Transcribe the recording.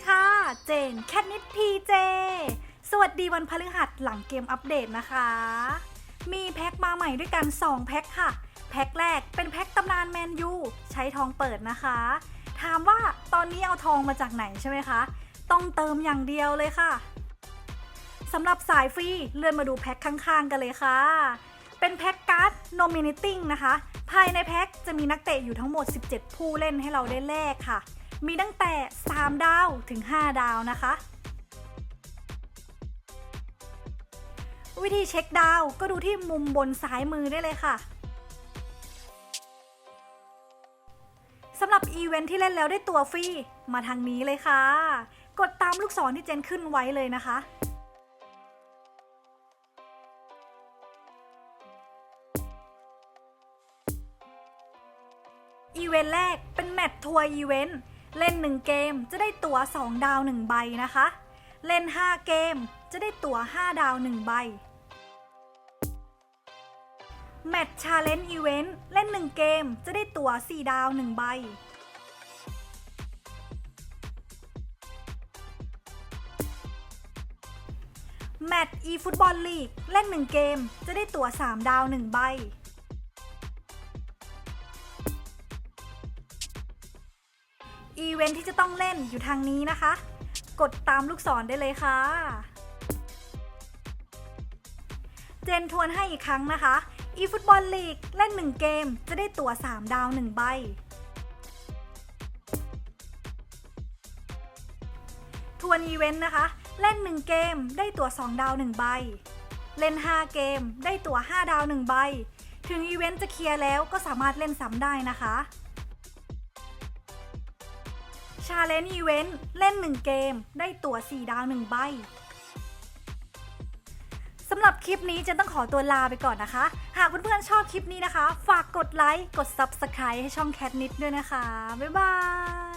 ดีค่ะ เจนแคทนิดพีเจ สวัสดีวันพฤหัสหลังเกมอัปเดตนะคะ มีแพ็คมาใหม่ด้วยกัน 2 แพ็คค่ะ แพ็คแรกเป็นแพ็คตำนานแมนยู ใช้ทองเปิดนะคะ ถามว่าตอนนี้เอาทองมาจากไหนใช่ไหมคะ ต้องเติมอย่างเดียวเลยค่ะ สำหรับสายฟรีเลื่อนมาดูแพ็คข้างๆ กันเลยค่ะ เป็นแพ็คการ์ด Nominating นะคะ ภายในแพ็คจะมีนักเตะอยู่ทั้งหมด 17 ผู้เล่นให้เราได้แลกค่ะ มีตั้งแต่ 3 ดาวถึง 5 ดาวนะคะ วิธีเช็คดาวก็ดูที่มุมบนซ้ายมือได้เลยค่ะสำหรับอีเวนท์ที่เล่นแล้วได้ตัวฟรีมาทางนี้เลยค่ะ กดตามลูกศรที่เจนขึ้นไว้เลยนะคะ อีเวนต์แรกเป็นแมตทัวร์อีเวนต์ เล่น 1 เกมจะได้ตั๋ว 2 ดาว 1 ใบนะคะ เล่น 5 เกมจะได้ตั๋ว 5 ดาว 1 ใบแมตช์ชาเลนจ์อีเวนต์เล่น 1 เกมจะได้ตั๋ว 4 ดาว 1 ใบ แมตช์อีฟุตบอลลีกเล่น 1 เกมจะได้ตั๋ว 3 ดาว 1 ใบ อีเวนท์ที่จะต้องเล่นอยู่ทางนี้นะคะ กดตามลูกศรได้เลยค่ะ เจนทวนให้อีกครั้งนะคะอีฟุตบอลลีกเล่น 1 เกมจะได้ตั๋ว 3 ดาว 1 ใบ ทวนอีเวนต์นะคะ เล่น 1 เกมได้ตั๋ว 2 ดาว 1 ใบ เล่น 5 เกมได้ตั๋ว 5 ดาว 1 ใบ ถึงอีเวนต์จะเคลียร์แล้วก็สามารถเล่นซ้ำได้นะคะ ชาเลนจ์อีเวนต์เล่น 1 เกม ได้ตั๋ว 4 ดาว 1 ใบสำหรับคลิปนี้จะต้องขอตัวลาไปก่อนนะคะ หากเพื่อนๆชอบคลิปนี้นะคะ ฝากกดไลค์ กด Subscribe ให้ช่องแคทนิดด้วยนะคะ บ๊ายบาย